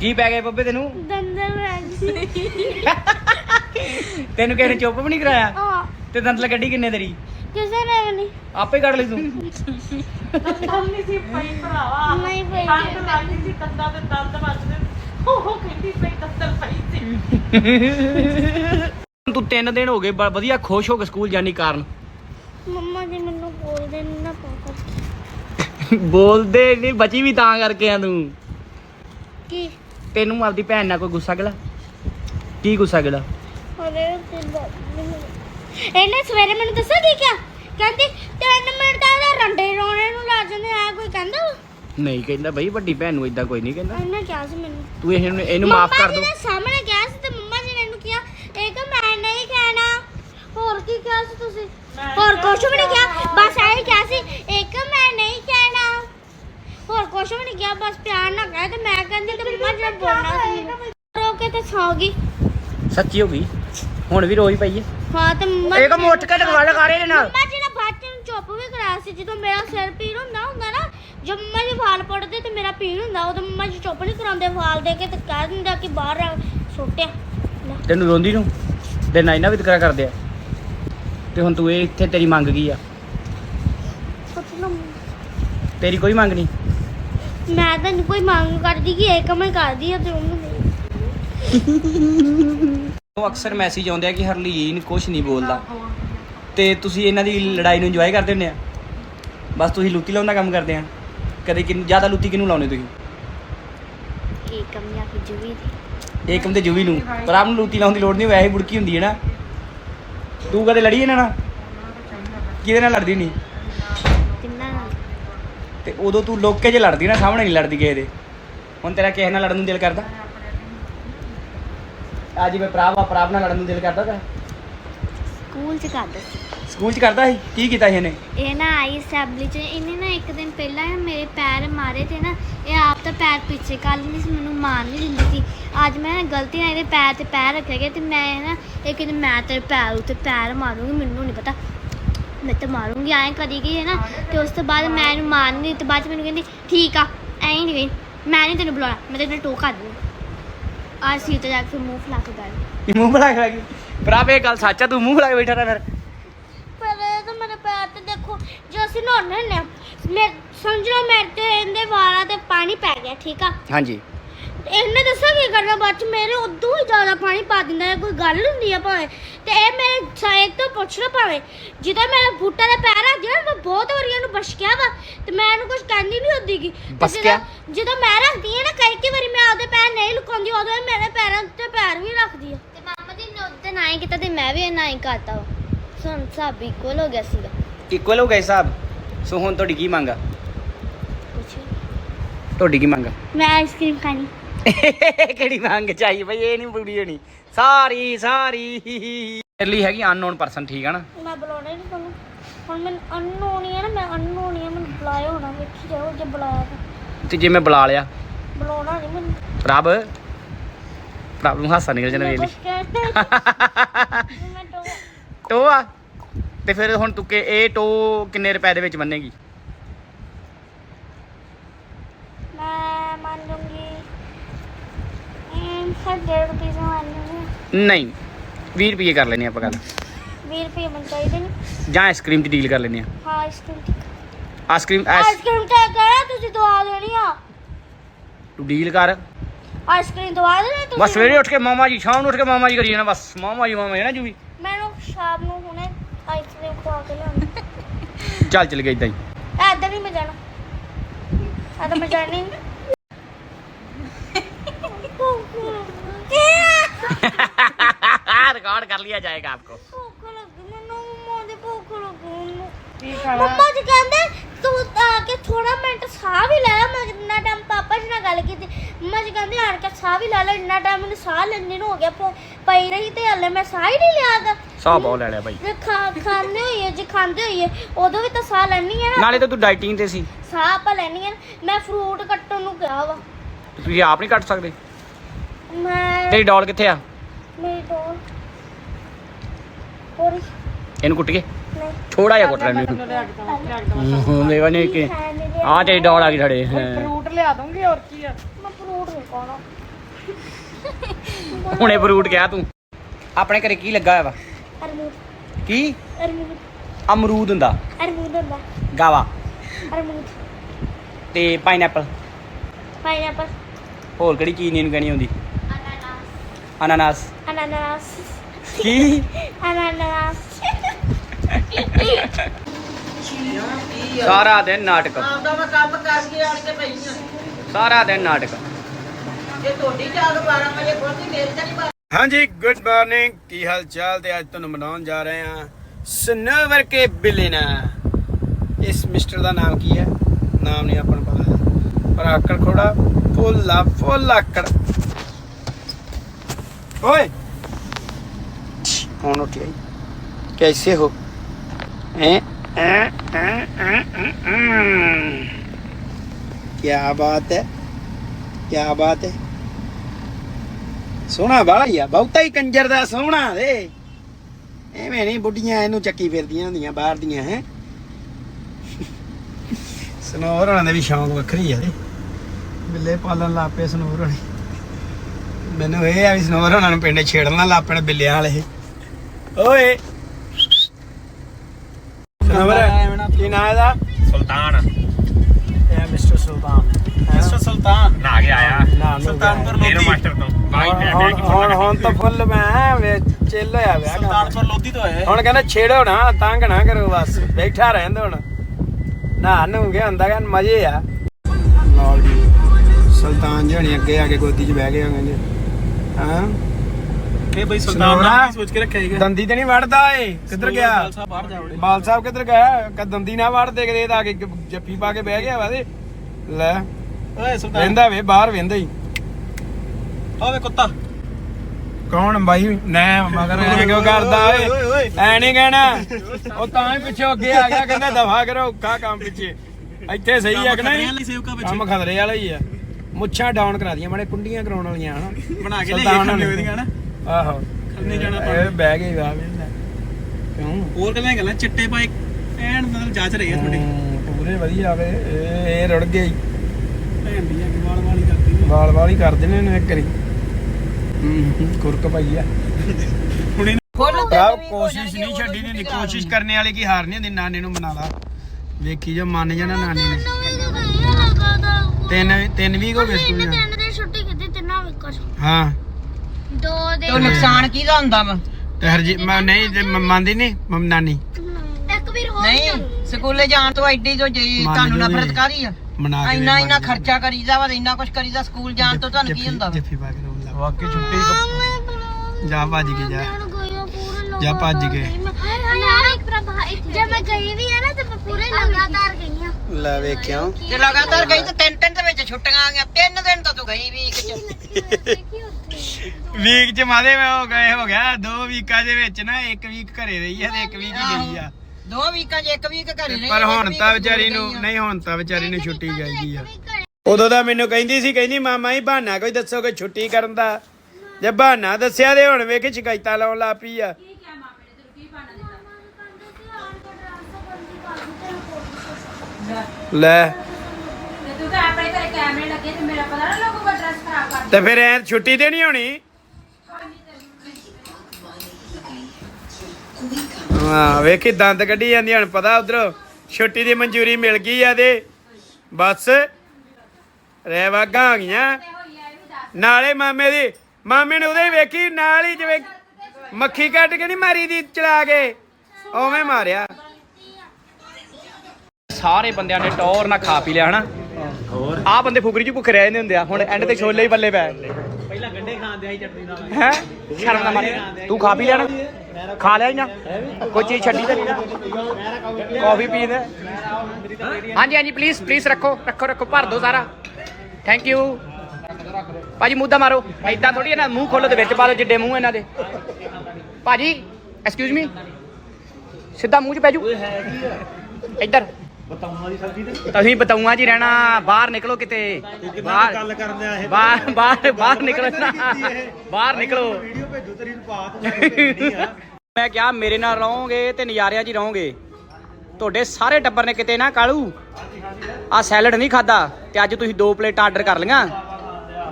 ਕੀ ਪੈ ਗਿਆ ਬੱਬੇ ਤੈਨੂੰ? ਦੰਦਲ ਵੈਂਸੀ ਤੈਨੂੰ ਕਿਸੇ ਨੇ ਚੁੱਪ ਵੀ ਨਹੀਂ ਕਰਾਇਆ? ਆ ਤੇ ਦੰਦਲ ਕੱਢੀ ਕਿੰਨੇ ਤੇਰੀ? ਕਿਸੇ ਨੇ ਵੀ ਨਹੀਂ। ਆਪੇ ਕੱਢ ਲਈ ਤੂੰ। ਦੰਦਾਂ ਨਹੀਂ ਸੀ ਪਈ ਭਰਾਵਾ। ਨਹੀਂ ਪਈ। ਠੰਡ ਲੱਗਦੀ ਸੀ ਦੰਦਾਂ ਤੇ ਦੰਦ ਵੱਜਦੇ ਹੋ ਹੋ ਕਹਿੰਦੀ ਪਈ ਦੰਦਲ ਪਈ ਸੀ। ਤੂੰ ਤਿੰਨ ਦਿਨ ਹੋ ਗਏ ਬ- ਵਧੀਆ ਖੁਸ਼ ਹੋ ਕੇ ਸਕੂਲ ਜਾਣੀ ਕਾਰਨ। ਮੰਮਾ ਜੀ ਮੈਨੂੰ ਬੋਲਦੇ ਨੀ ਨਾ ਪਾਪਾ ਬੋਲਦੇ ਨਹੀਂ ਬਚੀ ਵੀ ਤਾਂ ਕਰਕੇ ਆ ਤੂੰ। ਕੀ? ਤੈਨੂੰ ਆਪਦੀ ਭੈਣ ਨਾਲ ਕੋਈ ਗੁੱਸਾ ਗਿਲਾ? ਕੀ ਗੁੱਸਾ ਗਿਲਾ? ਇਹਨੇ ਸਵੇਰੇ ਮੈਨੂੰ ਦੱਸਿਆ ਕੀ ਕਿਆ ਕਹਿੰਦੀ ਤਿੰਨ ਮਿੰਟ ਦਾ ਰੰਡੇ ਰੋਣੇ ਨੂੰ ਲਾ ਜਾਂਦੇ ਆ ਕੋਈ ਕਹਿੰਦਾ? ਨਹੀਂ ਕਹਿੰਦਾ ਬਈ ਵੱਡੀ ਭੈਣ ਨੂੰ ਇਦਾਂ ਕੋਈ ਨਹੀਂ ਕਹਿੰਦਾ। ਇਹਨੇ ਕਿਹਾ ਸੀ ਮੈਨੂੰ। ਤੂੰ ਇਹਨੂੰ ਇਹਨੂੰ ਮਾਫ ਕਰ ਦੋ ਮੰਮਾ ਜੀ ਦੇ। ਸਾਹਮਣੇ ਕਿਹਾ ਸੀ ਤੇ ਮੰਮਾ ਜੀ ਨੇ ਇਹਨੂੰ ਕਿਹਾ ਇਹ ਕਿ ਮੈਂ ਨਹੀਂ ਕਹਿਣਾ। ਹੋਰ ਕੀ ਕਿਹਾ ਸੀ ਤੁਸੀਂ? ਹੋਰ ਕੁਛ ਵੀ ਨਹੀਂ ਕਿਹਾ। ਬਸ ਐਂ ਕਿਹਾ ਸੀ ਇੱਕ ਮੈਂ ਨਹੀਂ ਕਹਿਣਾ। ਕੁਛ ਵੀ ਨਹੀਂ ਕਿਹਾ ਬਸ ਪਿਆਰ ਨਾਲ ਕਹਿ ਤੇ ਮੈਂ ਕਹਿੰਦੀ ਤੇ ਮੰਮਾ ਜੀ ਨੇ ਬੋਲਣਾ ਸੀ। ਮੈਨੂੰ। ਰੋ ਕੇ ਤੇ ਸੌ ਗਈ। ਸੱਚੀ ਹੋ ਗਈ? ਹੁਣ ਵੀ ਰੋਈ ਪਈ ਹੈ ਹਾਂ ਤੇ ਮੰਮਾ ਇਹ ਕੋ ਜੀ ਮੁੱਠ ਕੇ ਗੱਲ ਕਰ ਇਹਦੇ ਨਾਲ। ਮੰਮਾ ਜੀ ਨੇ ਬਾਅਦ ਚ ਨੂੰ ਚੁੱਪ ਵੀ ਕਰਾਇਆ ਸੀ ਜਦੋਂ ਮੇਰਾ ਸਿਰ ਪੀੜ ਹੁੰਦਾ ਹੁੰਦਾ ਨਾ ਜਦ ਮੰਮਾ ਜੀ ਵਾਲ ਪੜਦੇ ਤੇ ਮੇਰਾ ਪੀੜ ਹੁੰਦਾ ਉਦੋਂ ਮੰਮਾ ਜੀ ਚੁੱਪ ਨਹੀਂ ਕਰਾਉਂਦੇ ਵਾਲ ਦੇ ਕੇ ਤੇ ਕਹਿ ਦਿੰਦਾ ਕਿ ਬਾਹਰ ਰੱਖ, ਸੁੱਟਿਆ। ਲੈ। ਤੈਨੂੰ ਰੋਂਦੀ ਨੂੰ? ਤੇ ਨਾਈਨਾ ਵੀ ਤਕਰਾ ਕਰਦੇ ਆ। ਤੇ ਹੁਣ ਤੂੰ ਇਹ ਇੱਥੇ ਤੇਰੀ ਮੰਗ ਗਈ ਆ। ਤੇਰੀ ਕੋਈ ਮੰਗ ਨਹੀਂ। ਮੈਂ ਤਾਂ ਨਹੀਂ ਕੋਈ ਮੰਗ ਕਰਦੀ ਕਿ ਇਹ ਕੰਮ ਹੀ ਕਰਦੀ ਆ ਤੇ ਉਹਨੂੰ ਨਹੀਂ ਉਹ ਅਕਸਰ ਮੈਸੇਜ ਆਉਂਦੇ ਆ ਕਿ ਹਰਲੀਨ ਕੁਝ ਨਹੀਂ ਬੋਲਦਾ। ਤੇ ਤੁਸੀਂ ਇਹਨਾਂ ਦੀ ਲੜਾਈ ਨੂੰ ਇੰਜੋਏ ਕਰਦੇ ਹੁੰਦੇ ਆ? ਬਸ ਤੁਸੀਂ ਲੁੱਤੀ ਲਾਉਣ ਦਾ ਕੰਮ ਕਰਦੇ ਆ? ਕਦੇ ਕਿਨ ਜ਼ਿਆਦਾ ਲੁੱਤੀ ਕਿਹਨੂੰ ਲਾਉਨੇ ਤੁਸੀਂ? ਇਹ ਕੰਮ ਜਾਂ ਕਿ ਜੁਵੀ ਦੀ। ਏਕਮ ਤੇ ਜੁਵੀ ਨੂੰ। ਪਰ ਆਪ ਨੂੰ ਲੁੱਤੀ ਲਾਉਣ ਦੀ ਲੋੜ ਨਹੀਂ ਵੈਸੇ ਹੀ ਬੁੜਕੀ ਹੁੰਦੀ ਹੈ ਨਾ। ਤੂੰ ਕਦੇ ਲੜੀ ਇਹਨਾਂ ਨਾਲ? ਕਿਹਦੇ ਨਾਲ ਲੜਦੀ ਨਹੀਂ ਤੇ ਉਦੋਂ ਤੂੰ ਲੋਕੇ 'ਚ ਲੜਦੀ ਨਾ ਸਾਹਮਣੇ ਨਹੀਂ ਲੜਦੀ ਕਿਸੇ ਦੇ। ਹੁਣ ਤੇਰਾ ਕਿਸੇ ਨਾਲ ਲੜਨ ਨੂੰ ਦਿਲ ਕਰਦਾ? ਅੱਜ ਮੈਂ ਪ੍ਰਾਪ ਆ ਪ੍ਰਾਪ ਨਾਲ ਲੜਨ ਨੂੰ ਦਿਲ ਕਰਦਾ ਤਾਂ ਸਕੂਲ ਚ ਕਰਦਾ ਸੀ। ਸਕੂਲ 'ਚ ਕਰਦਾ ਸੀ? ਕੀ ਕੀਤਾ ਸੀ ਇਹਨੇ? ਇਹ ਨਾ ਆਈ ਅਸੈਂਬਲੀ ਚ ਇਹਨੇ ਨਾ ਇੱਕ ਦਿਨ ਪਹਿਲਾਂ ਨਾ ਮੇਰੇ ਪੈਰ ਮਾਰੇ ਤੇ ਨਾ ਇਹ ਆਪ ਤਾਂ ਪੈਰ ਪਿੱਛੇ ਕਰ ਲੈਂਦੀ ਸੀ ਮੈਨੂੰ ਮਾਰ ਨਹੀਂ ਦਿੰਦੀ ਸੀ। ਅੱਜ ਮੈਂ ਨਾ ਗਲਤੀ ਨਾਲ ਇਹਦੇ ਪੈਰ ਤੇ ਪੈਰ ਰੱਖਿਆ ਗਿਆ ਤੇ ਮੈਂ ਨਾ ਇੱਕ ਦਿਨ ਮੈਂ ਤੇਰੇ ਪੈਰ ਉੱਤੇ ਪੈਰ ਮਾਰੂੰਗੀ ਮੈਨੂੰ ਨਹੀਂ ਪਤਾ। ਮੈਂ ਤੇ ਮਾਰੂੰਗੀ ਐਂ ਕਰੀ ਗਈ ਹੈ ਨਾ ਤੇ ਉਸ ਤੋਂ ਬਾਅਦ ਮੈਂ ਇਹਨੂੰ ਮਾਰਨੀ ਤੇ ਬਾਅਦ ਚ ਮੈਨੂੰ ਕਹਿੰਦੀ ਠੀਕ ਆ ਐਂ ਨਹੀਂ ਗਈ ਮੈਂ ਨਹੀਂ ਤੈਨੂੰ ਬੁਲਾਉਣਾ ਮੈਂ ਤੈਨੂੰ ਟੋਕਾ ਦੂੰ ਆ ਸੀ ਤੇ ਜਾ ਕੇ ਮੂੰਹ ਫਲਾ ਕੇ ਇਹ ਮੂੰਹ ਬਣਾ ਕੇ ਗਈ? ਪ੍ਰਾਪ ਇਹ ਗੱਲ ਸੱਚ ਆ ਤੂੰ ਮੂੰਹ ਬਣਾ ਕੇ ਬੈਠਾ ਰਹਿ ਫਿਰ। ਪਰ ਇਹ ਤਾਂ ਮੇਰੇ ਪੈਰ ਤੇ ਦੇਖੋ ਜੋ ਅਸੀਂ ਨਹਾਉਂਦੇ ਹੁੰਦੇ ਮੈਂ ਸਮਝ ਲਓ ਮੇਰੇ ਤੇ ਇਹਦੇ ਵਾਲਾਂ ਤੇ ਪਾਣੀ ਪੈ ਗਿਆ ਠੀਕ ਆ? ਹਾਂਜੀ। ਇਹਨੇ ਦੱਸਿਆ ਕੀ ਕਰਨਾ ਬਾਅਦ ਚ ਮੇਰੇ ਉਦੋਂ ਹੀ ਜ਼ਿਆਦਾ ਪਾਣੀ ਪਾ ਦਿੰਦਾ ਹੈ ਕੋਈ ਗੱਲ ਹੁੰਦੀ ਆ ਭਾਵੇਂ। ਤੇ ਇਹ ਮੇਰੇ ਸਾਈਡ ਤੋਂ ਪੁੱਛ ਲਓ ਭਾਵੇਂ। ਜਦੋਂ ਮੇਰਾ ਬੂਟਾ ਦਾ ਪੈਰ ਆ ਗਿਆ ਮੈਂ ਬਹੁਤ ਵਾਰੀ ਇਹਨੂੰ ਬਸ਼ਕਿਆ ਵਾ ਤੇ ਮੈਂ ਇਹਨੂੰ ਕੁਝ ਕਹਿੰਦੀ ਨਹੀਂ ਹੁੰਦੀ ਗੀ। ਤੇ ਬਸ਼ਕਿਆ? ਜਦੋਂ- ਜਦੋਂ ਮੈਂ ਰੱਖਦੀ ਆ ਨਾ ਕਈ ਕਈ ਵਾਰੀ ਮੈਂ ਆਪਦੇ ਪੈਰ ਨਹੀਂ ਲੁਕਾਉਂਦੀ ਉਦੋਂ ਇਹ ਮੇਰੇ ਪੈਰਾਂ ਤੇ ਪੈਰ ਵੀ ਰੱਖਦੀ ਆ। ਤੇ ਮਾਮਾ ਜੀ ਨੇ ਉਹਦੇ ਨਾ ਹੀ ਕੀਤਾ ਤੇ ਮੈਂ ਵੀ ਨਾ ਹੀ ਕਰਤਾ ਵਾ। ਸੁਣ ਸਭ ਇਕੁਅਲ ਹੋ ਗਿਆ ਸੀਗਾ। ਇਕੁਅਲ ਹੋ ਗਏ ਸਾਹਿਬ ਸੋ ਹੁਣ ਤੁਹਾਡੀ ਕੀ ਮੰਗ ਆ? ਕੁਛ ਤੁਹਾਡੀ ਕੀ ਮੰਗ ਆ? ਮੈਂ ਆਈਸਕ੍ਰੀਮ ਖਾਣੀ। ਕਿਹੜੀ ਮੰਗ ਚਾਹੀ ਬਈ ਇਹ ਨਹੀਂ ਬੁੜੀ ਹੋਣੀ। ਸਾਰੀ ਸਾਰੀ ਤੇਰੇ ਲਈ ਹੈਗੀ ਅਨਨੋਨ ਪਰਸਨ ਠੀਕ ਆ ਨਾ? ਮੈਂ ਬੁਲਾਉਣਾ ਹੀ ਨਹੀਂ ਤੁਹਾਨੂੰ ਹੁਣ ਮੈਂ ਅਨਨੋਨੀ ਆ ਨਾ ਮੈਂ ਅਨਨੋਨੀ ਆ ਮੈਨੂੰ ਬੁਲਾਇਆ ਹੋਣਾ ਵੇਖੀ ਜਾਓ ਜੇ ਬੁਲਾਇਆ ਤਾਂ। ਤੇ ਜੇ ਮੈਂ ਬੁਲਾ ਲਿਆ। ਬੁਲਾਉਣਾ ਨਹੀਂ ਮੈਨੂੰ। ਪ੍ਰਭ ਪ੍ਰਭ ਨੂੰ ਹਾਸਾ ਨਿਕਲ ਜਾਣਾ ਮੈਂ ਵੇਲੀ ਕੁਛ ਕਹਿਣਾ ਮੈਂ ਟੋ ਟੋ ਆ। ਤੇ ਫਿਰ ਹੁਣ ਤੂੰ ਕਿ ਇਹ ਟੋ ਕਿੰਨੇ ਰੁਪਏ ਦੇ ਵਿੱਚ ਬੰਨੇਗੀ ਨਹੀਂ 20 ਰੁਪਏ ਕਰ ਲੈਨੇ ਆਪਾਂ ਗੱਲ। 20 ਰੁਪਏ ਮਨ ਚਾਹੀਦੇ ਨੇ। ਜਾਂ ਆਈਸਕ੍ਰੀਮ ਦੀ ਡੀਲ ਕਰ ਲੈਨੇ ਆ ਹਾਂ ਆਈਸਕ੍ਰੀਮ ਦੀ ਆਈਸਕ੍ਰੀਮ ਆਈਸਕ੍ਰੀਮ ਤਾਂ ਕਰਾ ਤੁਸੀਂ ਦਵਾ ਦੇਣੀ ਆ। ਤੂੰ ਡੀਲ ਕਰ। ਆਈਸਕ੍ਰੀਮ ਦਵਾ ਦੇਣੀ ਤੁਸੀਂ? ਬਸ ਸਵੇਰੇ ਉੱਠ ਕੇ ਮਾਮਾ ਜੀ ਸ਼ਾਮ ਨੂੰ ਉੱਠ ਕੇ ਮਾਮਾ ਜੀ ਕਰੀ ਜਾਣਾ ਬਸ। ਮਾਮਾ ਜੀ ਮਾਮਾ ਜੀ ਜੂ ਵੀ ਮੈਨੂੰ ਸ਼ਾਮ ਨੂੰ ਹੁਣੇ ਆਈਸਕ੍ਰੀਮ ਖਵਾ ਕੇ ਲਿਆਉਣੀ। ਚੱਲ ਚੱਲ ਗਿਆ ਇਦਾਂ ਹੀ। ਐਦਾਂ ਨਹੀਂ ਮੈਂ ਜਾਣਾ। ਐਦਾਂ ਮੈਂ ਜਾਣੀ रिकॉर्ड कर लिया जाएगा आपको। ਮੰਮਾ ਜੀ ਕਹਿੰਦੇ ਤੂੰ ਆ ਕੇ ਥੋੜਾ ਮਿੰਟ ਸਾਹ ਵੀ ਲੈ ਲੈ ਮੈਂ ਇੰਨਾ ਟਾਈਮ ਪਾਪਾ ਜੀ ਨਾਲ ਗੱਲ ਕੀਤੀ ਮੰਮਾ ਜੀ ਕਹਿੰਦੇ ਆਣ ਕੇ ਸਾਹ ਵੀ ਲੈ ਲੈ ਇੰਨਾ ਟਾਈਮ ਮੈਨੂੰ ਸਾਹ ਲੈਂਦੇ ਨੂੰ ਹੋ ਗਿਆ ਪਈ ਰਹੀ ਤੇ ਹਲੇ ਮੈਂ ਸਾਹ ਹੀ ਨਹੀਂ ਲਿਆਗਾ ਸਾਹ ਬਹੁਤ ਲੈਣਾ ਭਾਈ ਜੇ ਖਾ ਖਾਂਦੇ ਹੋਈਏ ਜੇ ਖਾਂਦੇ ਹੋਈਏ ਉਦੋਂ ਵੀ ਤਾਂ ਸਾਹ ਲੈਣੀ ਹੈ ਨਾਲੇ ਤਾਂ ਤੂੰ ਡਾਈਟਿੰਗ ਤੇ ਸੀ ਸਾਹ ਆਪਾਂ ਲੈਣੀ ਹੈ ਮੈਂ ਫਰੂਟ ਕੱਟਣ ਨੂੰ ਕਿਹਾ ਵਾ ਤੁਸੀਂ ਆਪ ਨਹੀਂ ਕੱਟ ਸਕਦੇ ਮੈਂ ਤੇਰੀ ਡੌਲ ਕਿੱਥੇ ਆ ਮੇਰੀ ਤੋਂ ਇਹਨੂੰ ਕੁੱਟ ਕੇ? ਨਹੀਂ। ਥੋੜਾ ਜਿਹਾ ਕੁੱਟ ਲੈਣੇ ਦਵਾਂ ਮੇਵਾ ਨੇ ਕਿ ਆ ਤੇਰੀ ਡੋਲ ਆ ਗਈ ਸਾਡੇ ਫਰੂਟ ਲਿਆ ਦੂੰਗੀ ਹੋਰ ਕੀ ਆ? ਮੈਂ ਫਰੂਟ ਨਹੀਂ ਖਾਣਾ ਹੁਣੇ ਫਰੂਟ ਕਿਹਾ ਤੂੰ। ਆਪਣੇ ਘਰੇ ਕੀ ਲੱਗਾ ਹੋਇਆ ਵਾ? ਅਰਮੂਦ। ਕੀ? ਅਰਮੂਦ। ਅਮਰੂਦ ਹੁੰਦਾ। ਅਰਮੂਦ ਹੁੰਦਾ। ਗਾਵਾ। ਅਰਮੂਦ। ਤੇ ਪਾਈਨਐਪਲ ਪਾਈਨਐਪਲ ਹੋਰ ਕਿਹੜੀ ਚੀਜ਼ ਨਹੀਂ ਇਹਨੂੰ ਕਹਿਣੀ ਹੁੰਦੀ ਅਨਾਨਾਸ ਅਨਾਨਾਸ ਕੀ? ਅਨਾਨਾਸ ਸਾਰਾ ਦਿਨ ਨਾਟਕ। ਆਪਦਾ ਮੈਂ ਕੰਮ ਕਰਕੇ ਆਣ ਕੇ ਪਈ ਆ। ਸਾਰਾ ਦਿਨ ਨਾਟਕ। ਜੇ ਤੁਹਾਡੀ ਜਾਗ 12 ਵਜੇ ਖੁੱਲਦੀ ਮੇਰੀ ਤਾਂ ਨਹੀਂ ਹਾਂਜੀ ਗੁੱਡ ਮਾਰਨਿੰਗ ਕੀ ਹਾਲ ਚਾਲ ਤੇ ਅੱਜ ਤੁਹਾਨੂੰ ਮਨਾਉਣ ਜਾ ਰਹੇ ਹਾਂ ਸਨੋਵਰ ਕੇ ਬਿਲਿਨਾ ਇਸ ਮਿਸਟਰ ਦਾ ਨਾਮ ਕੀ ਹੈ? ਨਾਮ ਨਹੀਂ ਆਪਾਂ ਨੂੰ ਪਤਾ। ਪਰ ਆਕੜ ਖੋੜਾ ਫੁੱਲ ਆ ਫੁੱਲ ਆਕੜ। ਓਏ! ਕੌਣ ਉੱਠਿਆ ਹੁੰਦੀਆਂ ਬਾਹਰ ਦੀਆਂ ਹੈ ਦੇ ਵੀ ਸ਼ੌਂਕ ਵੱਖਰੀ ਆ ਬਿੱਲੇ ਪਾਲਣ ਲਾਪੇ ਸਨੋਰ ਹੋਣੇ ਮੈਨੂੰ ਇਹ ਆ ਵੀ ਸਨੋਰ ਹੋਣਾ ਨੂੰ ਪਿੰਡ ਪਿੰਡੇ ਛੇੜਨਾ ਲਾਪਣ ਬਿੱਲਿਆਂ ਵਾਲੇ ਓਏ ਸਨੋਰ ਕੀ ਨਾਂ ਇਹਦਾ? ਸੁਲਤਾਨ। ਇਹ ਮਿਸਟਰ ਸੁਲਤਾਨ। ਮਿਸਟਰ ਸੁਲਤਾਨ। ਨਾ ਗਿਆ ਆਇਆ। ਨਾ ਸੁਲਤਾਨਪੁਰ ਲੋਧੀ। ਮਾਸਟਰ ਤੋਂ। ਬਾਈ ਮੈਂ ਹੁਣ ਹੁਣ ਹੁਣ ਤਾਂ ਫੁੱਲ ਮੈਂ ਵੇ ਚਿੱਲ ਹੋਇਆ ਵਿਆ ਸੁਲਤਾਨਪੁਰ ਲੋਧੀ ਤੋਂ ਆਏ। ਹੁਣ ਕਹਿੰਦਾ ਛੇੜੋ ਨਾ ਤੰਗ ਨਾ ਕਰੋ ਬਸ। ਬੈਠਾ ਰਹਿੰਦੇ ਹੁਣ। ਨਾ ਨੂੰ ਗਿਆ ਹੁੰਦਾ ਕਿ ਮਜ਼ੇ ਆ। ਲਓ ਜੀ ਸੁਲਤਾਨ ਜਣੀ ਅੱਗੇ ਆ ਕੇ ਗੋਦੀ 'ਚ ਬਹਿ ਗਏ ਕਹਿੰਦੇ। ਹਾਂ? ਇਹ ਬਈ ਸੁਲਤਾਨ ਨਾਲ ਕੀ ਸੋਚ ਕੇ ਰੱਖਿਆ ਹੈਗਾ ਦੰਦੀ ਤੇ ਨਹੀਂ ਵੜਦਾ ਏ? ਕਿੱਧਰ ਗਿਆ? ਬਾਹਰ ਬਾਲ ਸਾਹਿਬ ਕਿੱਧਰ ਗਿਆ? ਕਿ ਦੰਦੀ ਨਾ ਵੜ ਦੇ ਕਿਤੇ ਆ ਕੇ ਜੱਫੀ ਪਾ ਕੇ ਬਹਿ ਗਿਆ ਵਾ ਤੇ। ਲੈ ਓਏ ਸੁਲਤਾਨ। ਵੇਂਦਾ ਵੇ ਬਾਹਰ ਵੇਂਦਾ ਹੀ ਆਵੇ ਕੁੱਤਾ। ਕੌਣ ਬਾਈ? ਨੈ ਮਗਰ ਐ ਕਿਉਂ ਕਰਦਾ ਓਏ ਐ ਨਹੀਂ ਕਹਿਣਾ। ਉਹ ਤਾਂ ਹੀ ਪਿੱਛੇ ਅੱਗੇ ਆ ਗਿਆ ਕਹਿੰਦਾ ਦਫਾ ਕਰੋ ਔਖਾ ਕੰਮ ਪਿੱਛੇ। ਇੱਥੇ ਸਹੀ ਆ ਕਿ ਨਹੀਂ? ਕੰਮ ਖਤਰੇ ਵਾਲਾ ਹੀ ਆ। ਮੁੱਛਾਂ ਡਾਊਨ ਕਰਾ ਦੀਆਂ ਮਾੜੇ ਕੁੰਡੀਆਂ ਕਰਾਉਣ ਵਾਲੀਆਂ ਹਨਾ? ਬਣਾ ਕੇ ਸੁਲਤਾਨ ਲਿਆਈਏ ਨੇ। ਉਹਦੀਆਂ ਨਾ ਆਹੋ। ਖੰਨੇ ਜਾਣਾ ਇਹ ਬਹਿ ਗਈ ਵਾ ਵੇਂਦਾ ਕਿਉਂ? ਹੋਰ ਗੱਲਾਂ ਗੱਲਾਂ ਚਿੱਟੇ ਪਾਏ ਐਨ ਮਤਲਬ ਜਾਚ ਰਹੀ ਹੈ ਤੁਹਾਡੀ। ਹੂੰ, ਪੂਰੇ ਵਧੀਆ ਵੇ ਇਹ ਇਹ ਰੁੜ ਗਈ। ਭੈਣ ਦੀ ਆ ਕਿ ਵਾਲ ਵਾਲੀ ਕਰਦੀ ਹੈ ਵਾਲ ਵਾਲ ਹੀ ਕਰ ਦੇਣੇ ਨੇ ਇੱਕ ਵਾਰੀ। ਹੂੰ। ਕੁਰਕ ਪਈ ਆ। ਹੁਣੇ ਆਹ ਕੋਸ਼ਿਸ਼ ਨਹੀਂ ਛੱਡੀ ਦੀ ਨਹੀਂ ਕੋਸ਼ਿਸ਼ ਕਰਨੇ ਵਾਲੇ ਕੀ ਹਾਰ ਨਹੀਂ ਹੁੰਦੀ ਨਾਨੇ ਨੂੰ ਮਨਾ ਲਾ। ਵੇਖੀ ਜੋ ਮੰਨ ਜਾਣਾ ਨਾਨੀ ਨੇ। ਤਿੰਨ ਤਿੰਨ ਵੀ ਹੋ ਗਏ ਸਕੂਲ ਜਾਣ। ਛੁੱਟੀ ਕੀਤੀ ਤਿੰਨਾਂ ਵੀਕਾਂ ਚ। ਹਾਂ। ਦੋ ਦੇ ਉਹ ਨੁਕਸਾਨ ਕਿਹਦਾ ਹੁੰਦਾ ਵਾ? ਤੇ ਹਰਜੀ ਮੈਂ ਨਹੀਂ ਤੇ ਮ- ਮੰਨਦੀ ਨਹੀਂ ਮੰਮ ਨਾਨੀ ਇੱਕ ਵੀਰ ਹੋਰ ਨਹੀਂ ਸਕੂਲੇ ਜਾਣ ਤੋਂ ਐਡੀ ਤੋਂ ਜੀ ਮੰਨ ਤੁਹਾਨੂੰ ਜੂਗੀ। ਨਫ਼ਰਤ ਕਾਰੀ ਆ? ਮਨਾ ਕੇ ਇੰਨਾ ਇੰਨਾ ਖਰਚਾ ਕਰੀਦਾ ਵਾ ਤੇ ਇੰਨਾ ਕੁਝ ਕਰੀਦਾ ਸਕੂਲ ਜਾਣ ਤੋਂ ਤੁਹਾਨੂੰ ਕੀ ਹੁੰਦਾ ਵਾ? ਜੱਫੀ ਪਾ ਕੇ ਰੋਣ ਲੱਗ ਵਾਕਈ ਛੁੱਟੀ ਜਾ ਭੱਜ ਕੇ ਜਾ। ਜਾ ਭੱਜ ਕੇ। ਜਦ ਮੈਂ ਗਈ ਵੀ ਆ ਨਾ ਤੇ ਮੈਂ ਪੂਰੇ ਲਗਾਤਾਰ ਗਈ ਆ। ਲੈ ਵੇਖਿਓ। ਤੇ ਲਗਾਤਾਰ ਗਈ ਤੇ ਤਿੰਨ ਤਿੰਨ ਦੇ ਵਿੱਚ ਛੁੱਟੀਆਂ ਆ ਗਈਆਂ ਤਿੰਨ ਦਿਨ ਤਾਂ ਤੂੰ ਗਈ ਵੀਕ ਚ। ਵੀਕ ਚ ਮਾਦੇ ਮੈਂ ਹੋ ਗਏ ਹੋ ਗਿਆ ਦੋ ਵੀਕਾਂ ਦੇ ਵਿੱਚ ਨਾ ਇੱਕ ਵੀਕ ਘਰੇ ਰਹੀ ਆ ਤੇ ਇੱਕ ਵੀਕ ਹੀ ਗਈ ਆ। ਦੋ ਵੀਕਾਂ 'ਚ ਇੱਕ ਵੀਕ ਘਰੇ ਰਹੀ ਪਰ ਹੁਣ ਤਾਂ ਵਿਚਾਰੀ ਨੂੰ। ਨਹੀਂ ਹੁਣ ਤਾਂ ਵਿਚਾਰੀ ਨੂੰ ਛੁੱਟੀ ਚਾਹੀਦੀ ਆ। ਉਦੋਂ ਤਾਂ ਮੈਨੂੰ ਕਹਿੰਦੀ ਸੀ ਕਹਿੰਦੀ ਮਾਮਾ ਹੀ ਬਹਾਨਾ ਕੋਈ ਦੱਸੋ ਕੋਈ ਛੁੱਟੀ ਕਰਨ ਦਾ? ਜੇ ਬਹਾਨਾ ਦੱਸਿਆ ਤੇ ਹੁਣ ਵੇਖ ਸ਼ਿਕਾਇਤਾਂ ਲਾਉਣ ਲੱਗ ਪਈ ਆ। ਲੈ। ਤੂੰ ਤਾਂ ਆਪਣੇ ਘਰੇ ਕੈਮਰੇ ਲੱਗੇ ਤੇ ਮੇਰਾ ਪਤਾ ਨਾ ਲੱਗੂਗਾ ਡਰੈਸ ਖਰਾਬ ਕਰ ਤੇ ਫਿਰ ਐ ਛੁੱਟੀ ਤੇ ਨਹੀਂ ਹੋਣੀ? ਹਾਂ ਵੇਖੀ ਦੰਦ ਕੱਢੀ ਜਾਂਦੀ ਹੁਣ ਪਤਾ ਉਧਰ ਛੁੱਟੀ ਦੀ ਮਨਜ਼ੂਰੀ ਮਿਲ ਗਈ ਆ ਤੇ ਬਸ। ਰਹਿ ਵਾਗਾਂ ਆ ਗਈਆਂ। ਨਾਲੇ ਮਾਮੇ ਦੀ ਮਾਮੇ ਨੇ ਉਹਦੇ ਵੇਖੀ ਨਾਲ ਹੀ ਜਿਵੇਂ ਮੱਖੀ ਕੱਟ ਕੇ ਨਹੀਂ ਮਾਰੀ ਦੀ ਚਲਾ ਕੇ। ਓਵੇਂ ਮਾਰਿਆ। ਸਾਰੇ ਬੰਦਿਆਂ ਨੇ ਟੌਰ ਨਾਲ ਖਾ ਪੀ ਲਿਆ ਹਨਾ? ਹੋਰ? ਆ ਬੰਦੇ ਫੁਕਰੀ ਚ ਭੁੱਖ ਰਹੇ ਜਾਂਦੇ ਹੁੰਦੇ ਆ। ਹੁਣ ਐਂਡ ਤੇ ਛੋਲੇ ਹੀ ਬੱਲੇ ਪੈ। ਪਹਿਲਾਂ ਗੰਡੇ ਖਾਂਦੇ ਆਈ ਚਟਨੀ ਨਾਲ। ਹੈ? ਸ਼ਰਮ ਨਾ ਮਾਰੇ। ਤੂੰ ਖਾ ਪੀ ਲੈਣਾ? ਖਾ ਲਿਆ ਹੀ ਨਾ? ਕੋਈ ਚੀਜ਼ ਛੱਡੀ ਤਾਂ ਨਹੀਂ ਨਾ? ਕਾਫੀ ਪੀਂਦੇ ਹਾਂਜੀ ਹਾਂਜੀ ਪਲੀਜ਼ ਪਲੀਜ਼ ਰੱਖੋ ਰੱਖੋ ਰੱਖੋ ਭਰ ਦਿਓ ਸਾਰਾ। ਥੈਂਕ ਯੂ ਭਾਜੀ ਮੁੱਦਾ ਮਾਰੋ। ਐਦਾਂ ਥੋੜੀ ਇਹਨਾਂ ਮੂੰਹ ਖੋਲੋ ਤੇ ਵਿੱਚ ਪਾ ਦਿਓ ਜਿੱਡੇ ਮੂੰਹ ਇਹਨਾਂ ਦੇ। ਭਾਜੀ ਐਕਸਕਿਊਜ਼ ਮੀ ਸਿੱਧਾ ਮੂੰਹ ਚ ਪੈ ਜੂ ਇੱਧਰ। ਤੁਸੀਂ ਬਤਾਊਆਂ ਜੀ ਰਹਿਣਾ ਬਾਹਰ ਨਿਕਲੋ ਕਿਤੇ। ਬਾਹਰ ਗੱਲ ਕਰਦੇ ਆ ਇਹ? ਬਾਹਰ ਬਾਹਰ ਬਾਹਰ ਨਿਕਲੋ। ਨਾ ਬਾਹਰ ਨਿਕਲੋ। ਵੀਡੀਓ ਭੇਜੋ ਤੇਰੀ ਪਾ ਮੈਂ ਕਿਹਾ ਮੇਰੇ ਨਾਲ ਰਹੋਗੇ ਤੇ ਨਜ਼ਾਰਿਆਂ 'ਚ ਹੀ ਰਹੋਗੇ। ਤੁਹਾਡੇ ਸਾਰੇ ਟੱਬਰ ਨੇ ਕਿਤੇ ਨਾ ਕਾਲੂ। ਆ ਸੈਲਡ ਨਹੀਂ ਖਾਦਾ ਤੇ ਅੱਜ ਤੁਸੀਂ ਦੋ ਪਲੇਟਾਂ ਆਰਡਰ ਕਰ ਲਈਆਂ।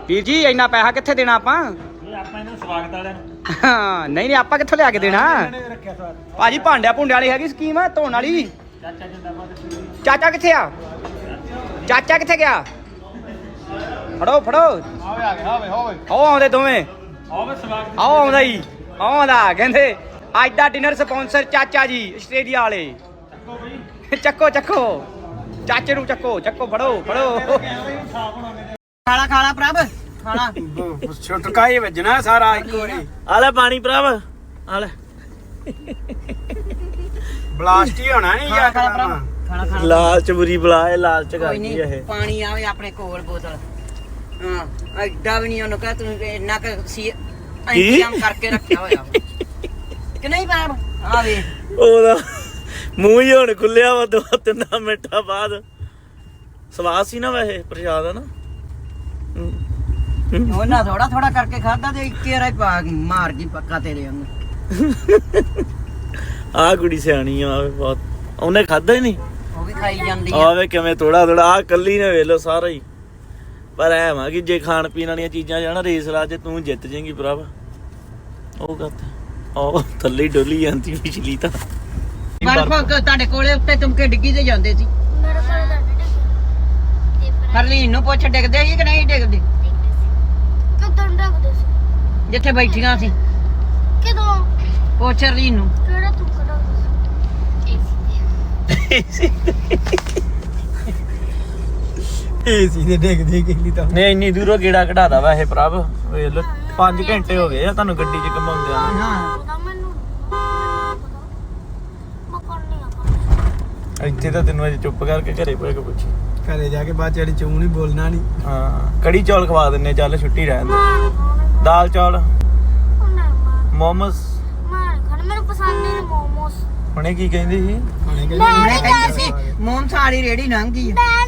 ਵੀਰ ਜੀ ਇੰਨਾ ਪੈਸਾ ਕਿੱਥੇ ਦੇਣਾ ਆਪਾਂ? ਆਪਾਂ ਇਹਨਾਂ ਸਵਾਗਤ ਵਾਲਿਆਂ ਨੂੰ। ਹਾਂ, ਨਹੀਂ ਨਹੀਂ ਆਪਾਂ ਕਿੱਥੋਂ ਲਿਆ ਕੇ ਦੇਣਾ? ਰੱਖਿਆ ਸਵਾਦ ਭਾਜੀ ਭਾਂਡਿਆ ਭੁੰਡਿਆ ਵਾਲੀ ਹੈਗੀ ਸਕੀਮ ਧੋਣ ਵਾਲੀ। ਚਾਚਾ ਜਿੰਦਾਬਾਦ ਚਾਚਾ ਕਿੱਥੇ ਆ? ਚਾਚਾ ਕਿੱਥੇ ਗਿਆ? ਫੜੋ ਫੜੋ। ਆਵੇ ਆ ਗਿਆ ਹੋਵੇ। ਹੋਵੇ ਆਓ ਆਉਂਦੇ ਦੋਵੇਂ। ਆਵੇ ਸਵਾਗਤ ਆਓ ਆਉਂਦਾ ਹੀ ਆਓ ਆਉਂਦਾ ਕਹਿੰਦੇ ਅੱਜ ਦਾ ਡਿਨਰ ਸਪਾਂਸਰ ਚਾਚਾ ਜੀ ਆਸਟ੍ਰੇਲੀਆ ਵਾਲੇ। ਚੱਕੋ ਚੱਕੋ ਚਾਚੇ ਨੂੰ ਚੱਕੋ ਚੱਕੋ ਫੜੋ ਫੜੋ। ਖਾਲਾ ਖਾਲਾ ਪ੍ਰਭ? ਖਾਲਾ ਛੁਟਕਾ ਹੀ ਵੱਜਣਾ ਸਾਰਾ ਇੱਕ ਵਾਰੀ। ਆ ਲੈ ਪਾਣੀ ਭਰਾਵਾ ਆ ਲੈ। ਬਲਾਸਟ ਹੀ ਹੋਣਾ ਨਹੀਂ ਯਾਰ। ਖਾਲਾ ਖਾਲਾ ਲਾਲਚ ਬੁਰੀ ਬਲਾ ਇਹ ਲਾਲਚ ਕੋਈ ਕਰਦੀ ਨਹੀਂ ਇਹ। ਪਾਣੀ ਆਵੇ ਆਪਣੇ ਕੋਲ ਬੋਤਲ। ਹਾਂ ਐਡਾ ਵੀ ਨਹੀਂ ਉਹਨੂੰ ਕਹ ਤੂੰ ਇੰਨਾ ਕੁ ਸੀ ਇੰਤਜ਼ਾਮ ਕਰਕੇ ਰੱਖਿਆ ਹੋਇਆ। ਕਿ ਨਹੀਂ ਪ੍ਰਭ ਆਵੇ ਉਹਦਾ ਮੂੰਹ ਹੀ ਹੁਣ ਖੁੱਲਿਆ ਵਾ ਦੋ ਤਿੰਨ ਮਿੰਟਾਂ ਬਾਅਦ। ਸਵਾਦ ਸੀ ਨਾ ਵੈਸੇ ਪ੍ਰਸ਼ਾਦ ਹੈ। ਨਾ ਹਮ। ਉਹਨਾਂ ਥੋੜਾ ਥੋੜਾ ਕਰਕੇ ਖਾਦਾ ਤੇ ਇੱਕੇ ਰਾਂ ਪਾ ਮਾਰ ਗਈ ਪੱਕਾ ਤੇਰੇ ਵਾਂਗੂ। ਆਹ ਕੁੜੀ ਸਿਆਣੀ ਆ ਬਹੁਤ। ਉਹਨੇ ਖਾਦਾ ਹੀ ਨਹੀਂ? ਖਾਈ ਜਾਂਦੀ ਆ। ਆਵੇ ਕਿਵੇਂ ਥੋੜਾ ਥੋੜਾ ਆ ਕੱਲੀ ਨੇ ਵੇਖ ਲੋ ਸਾਰਾ ਹੀ। ਪਰ ਐ ਵਾ ਕਿ ਜੇ ਖਾਣ ਪੀਣ ਵਾਲੀਆਂ ਚੀਜ਼ਾਂ ਜਾਣਾ ਰੇਸ ਲਾ ਜੇ ਤੂੰ ਜਿੱਤ ਜਾਏਂਗੀ ਭਰਾਵਾ ਉਹ ਗੱਲ ਉਹ ਥੱਲੇ ਡੋਲੀ ਜਾਂਦੀ ਪਿਛਲੀ ਤਾਂ। ਬਰਫ ਤੁਹਾਡੇ ਕੋਲੇ ਉੱਤੇ ਤੁਮਕੇ ਡਿੱਗੀ ਤੇ ਜਾਂਦੇ ਸੀ। ਮੇਰੇ ਕੋਲ ਤਾਂ ਪਰ ਹਰਲੀਨ ਨੂੰ ਪੁੱਛ ਡਿੱਗਦੇ ਸੀ ਕਿ ਨਹੀਂ ਡਿੱਗਦੇ? ਕਿਦੋਂ ਸੀ? ਜਿੱਥੇ ਬੈਠੀਆਂ ਸੀ। ਕਿਦੋਂ? ਪੁੱਛ ਹਰਲੀਨ ਨੂੰ ਕਿਹੜਾ ਤੂੰ ਕਦੋਂ ਏਸੀ ਏਸੀ ਦੇ ਡੇਗਦੇ ਕਿੰਨੀ ਤਾਂ। ਨਹੀਂ ਇੰਨੀ ਦੂਰੋਂ ਗੇੜਾ ਕਢਾਦਾ ਵਾ ਇਹ ਪ੍ਰਭ ਵੇਖ ਲੋ 5 ਘੰਟੇ ਹੋ ਗਏ ਆ ਤੁਹਾਨੂੰ ਗੱਡੀ 'ਚ ਘਮਾਉਂਦਿਆਂ ਨੂੰ। ਹਾਂ। ਉਹਦਾ ਮੈਨੂੰ ਮੈਂ ਕਰਨੀ ਆ ਇੱਥੇ ਤਾਂ ਤੈਨੂੰ ਅਜੇ ਚੁੱਪ ਕਰਕੇ ਘਰੇ ਪੈ ਕੇ ਪੁੱਛੀ। ਘਰੇ ਜਾ ਕੇ ਬਾਅਦ ਚੜੀ ਚੂੰ ਨਹੀਂ ਬੋਲਣਾ ਨਹੀਂ ਹਾਂ ਕੜੀ ਚੌਲ ਖਵਾ ਦਿੰਨੇ ਚੱਲ ਛੁੱਟੀ ਰਹਿਣ ਦੇ। ਦਾਲ ਚੌਲ ਮੋਮਸ। ਮਾਰ ਖਾਣੇ ਮੈਨੂੰ ਪਸੰਦ ਨਹੀਂ ਮੋਮੋਸ। ਹੁਣੇ ਕੀ ਕਹਿੰਦੀ ਸੀ? ਮੈਂ ਨਹੀਂ ਕਹਿੰਦੇ ਸੀ ਮੋਮ ਸਾੜੀ ਰੇੜੀ ਲੰਘ ਗਈ ਆ। ਮੈਂ